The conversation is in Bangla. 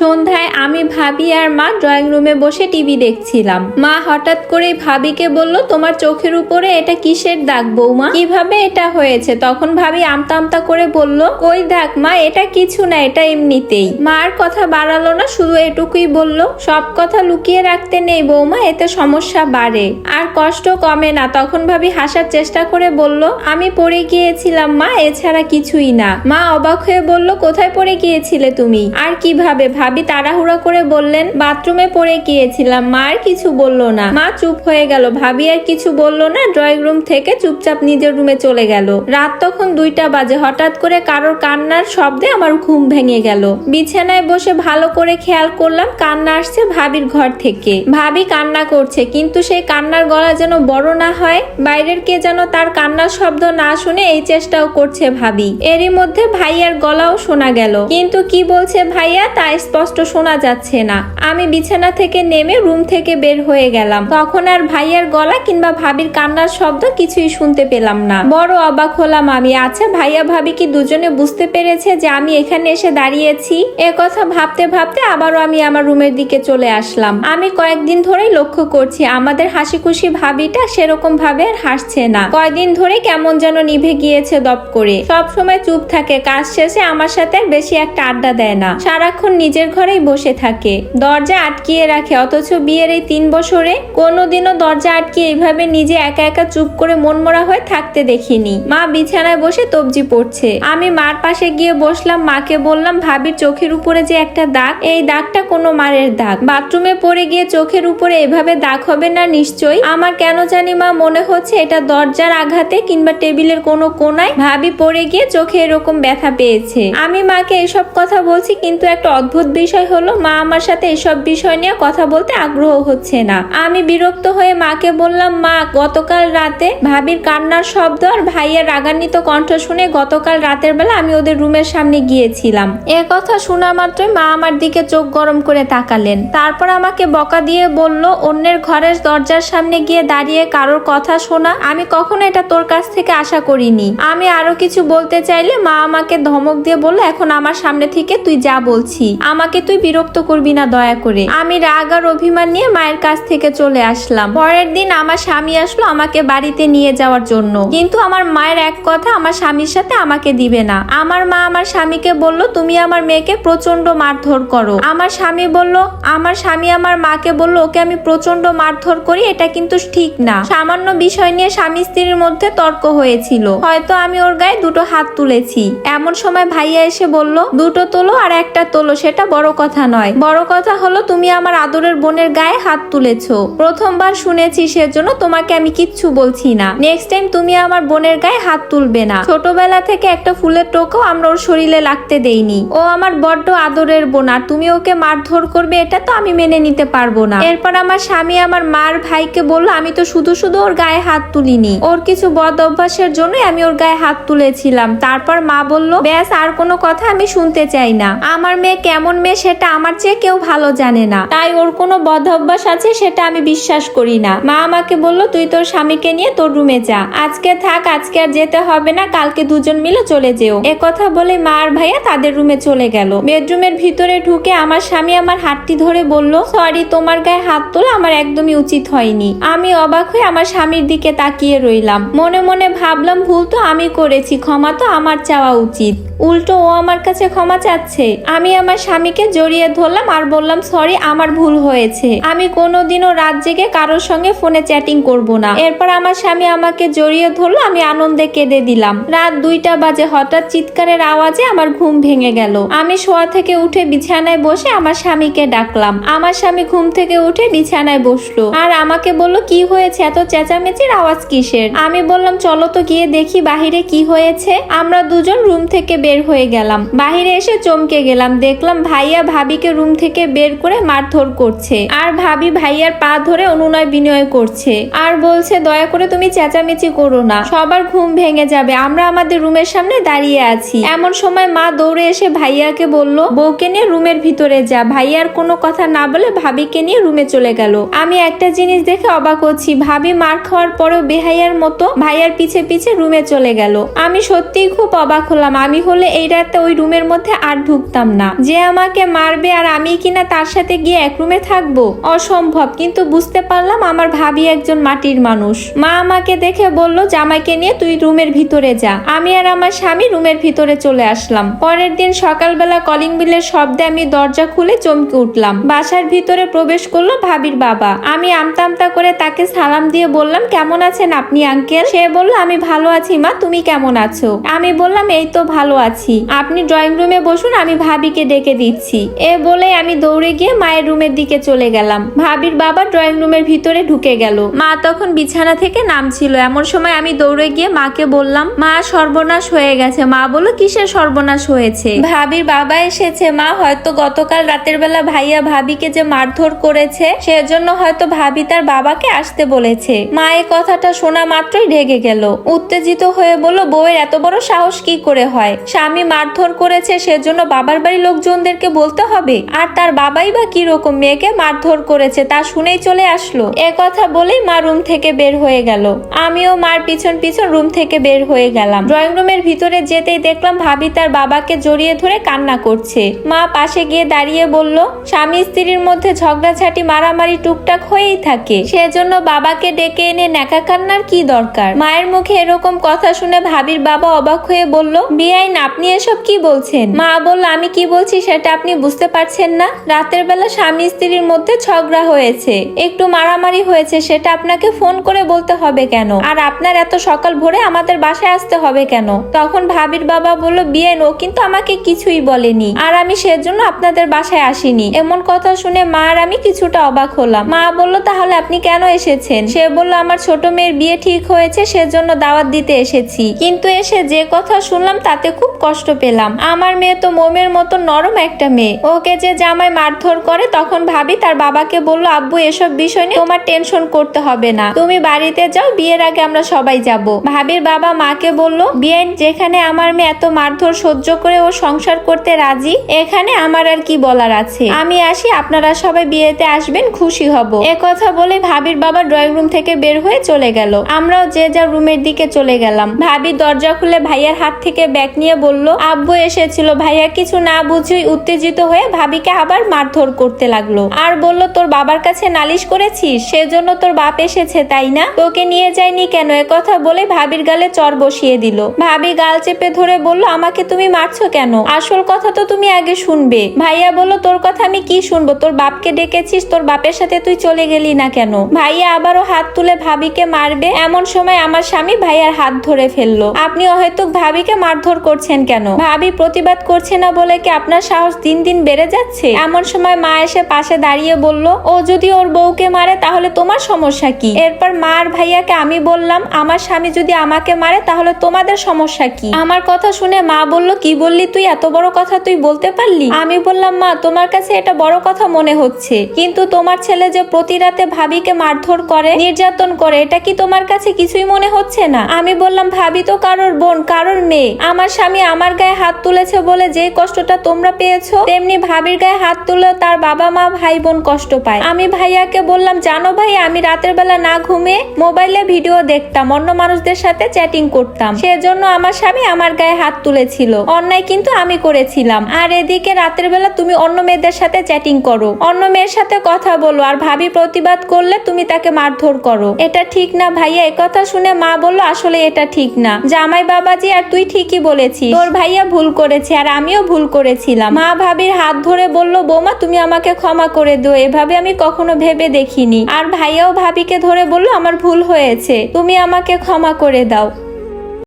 সন্ধ্যায় আমি ভাবি আর মা ড্রয়িং রুমে বসে টিভি দেখছিলাম। মা হঠাৎ করেই ভাবিকে বলল, তোমার চোখের উপরে এটা কিসের দাগ বৌমা? কীভাবে এটা হয়েছে? তখন ভাবি আমতা আমতা করে বলল কই দাগ মা, এটা কিছু না, এটা এমনিতেই। মার কথা বাড়ালো না, শুধু এটুকুই বলল, সব কথা লুকিয়ে রাখতে নেই বৌমা, এতে সমস্যা বাড়ে। আর কষ্ট কমে না, তখন ভাবি হাসার চেষ্টা করে বলল, আমি পড়ে গিয়েছিলাম মা, এছাড়া কিছুই না। মা অবাক হয়ে বলল, কোথায় পড়ে গিয়েছিলে তুমি? আর কীভাবে? ভাবি তাড়াহুড়া করে বললেন, বাথরুমে পড়ে গিয়েছিলাম মা আর কিছু বলল না। মা চুপ হয়ে গেল। ভাবি আর কিছু বলল না, ড্রয়িং রুম থেকে চুপচাপ নিজের রুমে চলে গেল। রাত তখন দুইটা বাজে, হঠাৎ করে কারোর কান্নার শব্দে আমার ঘুম ভেঙে গেল। বিছানায় বসে ভালো করে খেয়াল করলাম, কান্না আসছে ভাবির ঘর থেকে। ভাবি কান্না করছে, কিন্তু সেই কান্নার গলা যেন বড় না হয়, বাইরের কে যেন তার কান্নার শব্দ না শুনে এই চেষ্টাও করছে ভাবি। এরই মধ্যে ভাইয়ার গলাও শোনা গেল। কিন্তু কি বলছে ভাইয়া তা স্পষ্ট শোনা যাচ্ছে না। আমি বিছানা থেকে নেমে রুম থেকে বের হয়ে গেলাম। তখন আর ভাইয়ার গলা কিংবা ভাবির কান্নার শব্দ কিছুই শুনতে পেলাম না। বড় অবাক হলাম আমি। আচ্ছা ভাইয়া, ভাবি কি দুজনে বুঝতে পেরেছে যে আমি এখানে এসে দাঁড়িয়েছি? এ কথা ভাবতে ভাবতে আবারও আমি আমার রুমের দিকে চলে আসলাম। আমি কয়েকদিন ধরেই লক্ষ্য করছি আমাদের হাসি খুশি ভাবিটা সেরকম ভাবে আর হাসছে না। কয়দিন ধরে কেমন যেন নিভে গিয়েছে দপ করে। সব সময় চুপ থাকে। কাজ শেষে আমার সাথে বেশি একটা আড্ডা দেয় না। সারাক্ষণ নিজের ঘরেই বসে থাকে। দরজা আটকিয়ে রাখে, অথচ বিয়ের এই তিন বছরে কোনোদিনও দরজা আটকিয়ে এইভাবে নিজে একা একা চুপ করে মনমরা হয়ে থাকতে দেখিনি। মা বিছানায় বসে তবজি পড়ছে। আমি মার পাশে গিয়ে বসলাম, মাকে বললাম, ভাবির চোখের উপরে যে একটা দাগ, এই দাগটা কোনো মারের দাগ। বাথরুমে পড়ে গিয়ে চোখের উপরে এভাবে দাগ হবে না নিশ্চয়ই? আমার কেন জানি মা মনে হচ্ছে এটা দরজার আঘাতে কিংবা টেবিলের কোনো কোনায় ভাবি পড়ে গিয়ে চোখে এরকম ব্যথা পেয়েছে। আমি মাকে এসব কথা বলছি কিন্তু একটা অদ্ভুত বিষয় হলো, মা আমার সাথে এসব বিষয় নিয়ে কথা বলতে আগ্রহ হচ্ছে না। আমি বিরক্ত হয়ে মাকে বললাম, মা, গতকাল রাতে ভাবির কান্নার শব্দ আর ভাইয়ের রাগান্বিত কণ্ঠ শুনে গতকাল রাতের বেলা আমি ওদের রুমের সামনে গিয়েছিলাম। এ কথা শোনা মাত্রই মা আমার দিকে চোখ গরম করে তাকালেন। তারপর আমাকে বকা দিয়ে বলল, অন্যের ঘরের দরজার সামনে গিয়ে দাঁড়িয়ে কারোর কথা শোনা। আমি কখনো এটা তোর কাছ থেকে আশা করিনি। আমি আরও কিছু বলতে চাইলে মা আমাকে ধমক দিয়ে বলল, এখন আমার সামনে থেকে তুই যা বলছি। আমাকে তুই বিরক্ত করবি না, দয়া করে। আমি রাগ আর অভিমান নিয়ে মায়ের কাছ থেকে চলে আসলাম। পরের দিন আমার স্বামী আসলো আমাকে বাড়িতে নিয়ে যাওয়ার জন্য। কিন্তু আমার মায়ের এক কথা আমার স্বামীর সাথে আমাকে দিবে না। আমার মা আমার স্বামীকে বলল, তুমি আমার মেয়েকে প্রচণ্ড মারধর করো। আমার স্বামী বলল, আমার স্বামী আমার মাকে বলল, ওকে আমি প্রচণ্ড মারধর করি, এটা কিন্তু ঠিক না। সামান্য বিষয় নিয়ে স্বামী স্ত্রীর মধ্যে তর্ক হয়েছিল। হয়তো আমি ওর গায়ে দুটো হাত তুলেছি। এমন সময় ভাইয়া এসে বলল, দুটো তোলো আর একটা তোলো, সেটা বড় কথা নয়। বড় কথা হলো তুমি আমার আদরের বোনের গায়ে হাত তুলেছো। প্রথমবার শুনেছি সেজন্য তোমাকে আমি কিচ্ছু বলছি না। নেক্সট টাইম তুমি আমার বোনের গায়ে হাত তুলবে না। ছোটবেলা থেকে একটা ফুলের টোকাও আমরা ওর শরীরে লাগতে দেইনি। ও আমার বড্ড আদরের বোন, আর তুমি ওকে মারধর করবে এটা তো আমি মেনে নিতে পারব না। এরপর আমার স্বামী আমার মার ভাইকে বলল, আমি তো শুধু শুধু ওর গায়ে হাত তুলিনি। ওর কিছু বদ অভ্যাসের জন্যই আমি ওর গায়ে হাত তুলেছিলাম। তারপর মা বলল, ব্যাস, আর কোনো কথা আমি শুনতে চাই না। আমার মেয়ে কেমন মেয়ে সেটা আমার চেয়ে কেউ ভালো জানে না। তাই ওর কোনো বদ অভ্যাস আছে সেটা আমি বিশ্বাস করি না। মা আমাকে বলল, তুই তোর স্বামীকে নিয়ে তোর রুমে যা। আজকে থাক, আজকে আর যেতে হবে না, কালকে দুজন মিলে চলে যেও। কথা বলে মা আর ভাইয়া তাদের রুমে চলে গেল। বেডরুমের ভিতরে ঢুকে আমার স্বামী আমার হাতটি ধরে বলল, সরি, তোমার গায়ে হাত তোলা আমার একদমই উচিত হয়নি। আমি অবাক হয়ে আমার স্বামীর দিকে তাকিয়ে রইলাম। মনে মনে ভাবলাম, ভুল তো আমি করেছি, ক্ষমা তো আমার চাওয়া উচিত। উল্টো ও আমার কাছে ক্ষমা চাচ্ছে। আমি আমার স্বামীকে জড়িয়ে ধরলাম আর বললাম, সরি, আমার ভুল হয়েছে। আমি কোনোদিনও রাত জেগে কারোর সঙ্গে ফোনে চ্যাটিং করব না। এরপর আমার স্বামী আমাকে জড়িয়ে ধরলো, আমি আনন্দে কেঁদে দিলাম। রাত দুইটা বাজে, হঠাৎ চিৎকারের আওয়াজে আমার ঘুম ভেঙে গেল। আমি শোয়া থেকে উঠে বিছানায় বসে আমার স্বামীকে ডাকলাম। আমার স্বামী ঘুম থেকে উঠে বিছানায় বসল আর আমাকে বলল, কি হয়েছে? এত চেঁচামেচির আওয়াজ কিসের? আমি বললাম, চলো তো গিয়ে দেখি বাহিরে কি হয়েছে। আমরা দুজন রুম থেকে বের হয়ে গেলাম। বাহিরে এসে চমকে গেলাম। দেখলাম ভাইয়া ভাবিকে রুম থেকে বের করে মারধর করছে। আর ভাবি ভাইয়ার পা ধরে অনুনয় বিনয় করছে। আর বলছে, দয়া করে তুমি চেঁচামেচি করো না। সবার ঘুম ভেঙে যাবে। আমরা আমাদের রুমের সামনে দাঁড়িয়ে আছি। এমন সময় মা দৌড়ে এসে ভাইয়াকে বলল, বউকে নিয়ে রুমের ভিতরে যা। ভাইয়ার কোনো কথা না বলে ভাবিকে নিয়ে রুমে চলে গেল। আমি একটা জিনিস দেখে অবাক হচ্ছি। ভাবি মার খাওয়ার পরেও বেহাইয়ার মতো ভাইয়ার পিছে পিছে রুমে চলে গেল। আমি সত্যিই খুব অবাক হলাম। আমি হলে এই রাতে ওই রুমের মধ্যে আর ঢুকতাম না। যে আমাকে মারবে আর আমি কিনা তার সাথে গিয়ে এক রুমে থাকব? অসম্ভব, কিন্তু বুঝতে পারলাম আমার ভাবি একজন মাটির মানুষ। মা আমাকে দেখে বলল, জামাইকে নিয়ে তুই রুমের ভিতরে যা। আমি আর আমার স্বামী রুমের ভিতরে চলে আসলাম। পরের দিন সকালবেলা কলিং বিলের শব্দে আমি দরজা খুলে চমকে উঠলাম। বাসার ভিতরে প্রবেশ করল ভাবির বাবা। আমি আমতা আমতা করে তাকে সালাম দিয়ে বললাম, কেমন আছেন আপনি, আঙ্কেল? সে বলল, আমি ভালো আছি মা, তুমি কেমন আছো? আমি বললাম, এই তো ভালো আছি। আপনি ড্রয়িং রুমে বসুন, আমি ভাবিকে ডেকে দিচ্ছি। এ বলে আমি দৌড়ে গিয়ে মায়ের রুমের দিকে চলে গেলাম। ভাবির বাবা ড্রয়িং রুমের ভিতরে ঢুকে গেল। মা তখন বিছানা থেকে নামছিল। এমন সময় আমি দৌড়ে গিয়ে মাকে বললাম, মা, সর্বনাশ হয়ে গেছে। মা বলল, কিসের সর্বনাশ হয়েছে? ভাবির বাবা এসেছে, মা, হয়তো গতকাল রাতের বেলা ভাইয়া ভাবিকে যে মারধর করেছে, সেজন্য হয়তো ভাবি তার বাবাকে আসতে বলেছে। মা এ কথাটা শোনা মাত্রই ঢেগে গেল। উত্তেজিত হয়ে বলল, বউয়ের এত বড় সাহস কি করে হয়? স্বামী মারধর করেছে, সেজন্য বাবার বাড়ির লোকজনদেরকে বলতে হবে। আর তার বাবাই বা কি রকম মেয়েকে মারধর করেছে, তা শুনেই চলে আসলো। এ কথা বলেই মা রুম থেকে বের হয়ে গেল। আমিও মার পিছন পিছন রুম থেকে বের হয়ে গেলাম। ড্রয়িং রুমের ভিতরে যেতেই দেখলাম ভাবি তার বাবাকে জড়িয়ে ধরে কান্না করছে। মা পাশে গিয়ে দাঁড়িয়ে বলল, স্বামী স্ত্রীর মধ্যে ঝগড়াঝাটি, মারামারি টুকটাক হয়েই থাকে। সেজন্য বাবাকে ডেকে এনে নেকা কান্নার কি দরকার? মায়ের মুখে এরকম কথা শুনে ভাবির বাবা অবাক হয়ে বলল বিআইন আপনি এসব কি বলছেন? মা বলল, আমি কি বলছি সেটা আপনি বুঝতে পারছেন না। রাতের বেলা স্বামী স্ত্রীর মধ্যে ঝগড়া হয়েছে। একটু মারামারি হয়েছে, সেটা আপনাকে ফোন করে বলতে হবে কেন? আর আপনার এত সকাল ভোরে আমাদের বাসায় আসতে হবে কেন? তখন ভাবির বাবা বলল বিয়েন ও কিন্তু আমাকে কিছুই বলেনি। আর আমি সেজন্য আপনাদের বাসায় আসিনি। এমন কথা শুনে মা আর আমি কিছুটা অবাক হলাম। মা বলল, তাহলে আপনি কেন এসেছেন? সে বলল, আমার ছোট মেয়ের বিয়ে ঠিক হয়েছে, সেজন্য দাওয়াত দিতে এসেছি। কিন্তু এসে যে কথা শুনলাম তাতে খুব কষ্ট পেলাম। আমার মেয়ে তো মোমের মতো নরম একটা মেয়ে। ওকে যে জামাই মারধর করে, তখন ভাবি তার বাবাকে বলল, আব্বু, এসব বিষয় নিয়ে তোমার টেনশন করতে হবে না। তুমি বাড়িতে যাও, বিয়ের আগে আমরা সবাই যাব। ভাবির বাবা মাকে বলল বিয়ে যেখানে আমার মেয়ে এত মারধর সহ্য করে ও সংসার করতে রাজি, এখানে আমার আর কি বলার আছে? আমি আসি, আপনারা সবাই বিয়েতে আসবেন, খুশি হব। কথা বলে ভাবির বাবা ড্রয়িং রুম থেকে বের হয়ে চলে গেল। আমরাও যে যা রুমের দিকে চলে গেলাম। ভাবি দরজা খুলে ভাইয়ার হাত থেকে ব্যাগ নিয়ে বলল, আব্বু এসেছিল ভাইয়া, কিছু না বুঝেই উত্তেজিত হয়ে ভাবিকে আবার মারধর করতে লাগল। আর বলল, তোর বাবার কাছে নালিশ করেছিস? সেজন্য তোর বাপ এসেছে, তাই না? তোকে নিয়ে যায়নি কেন? কথা বলে ভাবির গালে চর বসিয়ে দিল। ভাবি গাল চেপে ধরে বলল, আমাকে তুমি মারছো কেন? আসল কথা তো তুমি আগে শুনবে। ভাইয়া বলল, তোর কথা আমি কি শুনব? তোর বাপকে ডেকেছিস, তোর বাপের সাথে তুই চলে গেলি না কেন? ভাইয়া আবারও হাত তুলে ভাবিকে মারবে। এমন সময় আমার স্বামী ভাইয়ার হাত ধরে ফেলল। আপনি হয়তো ভাবিকে মারধর করছেন কেন? ভাবি, প্রতিবাদ করছে না বলে কি আপনার সাহস দিন দিন বেড়ে যাচ্ছে? এমন সময় মা এসে পাশে দাঁড়িয়ে বলল, ও যদি ওর বউকে মারে তাহলে তোমার সমস্যা কি? এরপর মা আর ভাইয়াকে আমি বললাম, আমার স্বামী যদি আমাকে মারে তাহলে তোমাদের সমস্যা কি? আমার কথা শুনে মা বলল, কি বললি তুই? এত বড় কথা তুই বলতে পারলি? আমি বললাম, মা, তোমার কাছে এটা বড় কথা মনে হচ্ছে। কিন্তু তোমার ছেলে যে প্রতি রাতে ভাবিকে মারধর করে, নির্যাতন করে, এটা কি তোমার কাছে কিছুই মনে হচ্ছে না? আমি বললাম, ভাবি তো কারোর বোন, কারোর মেয়ে। আমার স্বামী আমার গায়ে হাত তুলেছে বলে যে কষ্টটা তোমরা পেয়েছ, তেমনি ভাবির গায়ে হাত তুলে তার বাবা মা ভাই বোন কষ্ট পায়। আমি ভাইয়াকে বললাম, জানো ভাই, আমি রাতের বেলা না ঘুমে মোবাইলে ভিডিও দেখতাম, অন্য মানুষদের সাথে চ্যাটিং করতাম। সেজন্য আমার স্বামী আমার গায়ে হাত তুলেছিল। অন্যায় কিন্তু আমি করেছিলাম। আর এদিকে রাতের বেলা তুমি অন্য মেয়েদের সাথে চ্যাটিং করো। অন্য মেয়ের সাথে কথা বলো আর ভাবি প্রতিবাদ করলে তুমি তাকে মারধর করো। এটা ঠিক না ভাইয়া একথা শুনে মা বলল, আসলে এটা ঠিক না। জামাই বাবাজি, আর তুই ঠিকই বলেছিস। তোর ভাইয়া ভুল করেছে আর আমিও ভুল করেছিলাম। মা ভাবির হাত ধরে বলল, বৌমা, তুমি আমাকে ক্ষমা করে দিও। এভাবে আমি কখনো ভেবে দেখিনি। আর ভাইয়াও ভাবিকে ধরে বলল, আমার ভুল হয়েছে। তুমি আমাকে ক্ষমা করে দাও।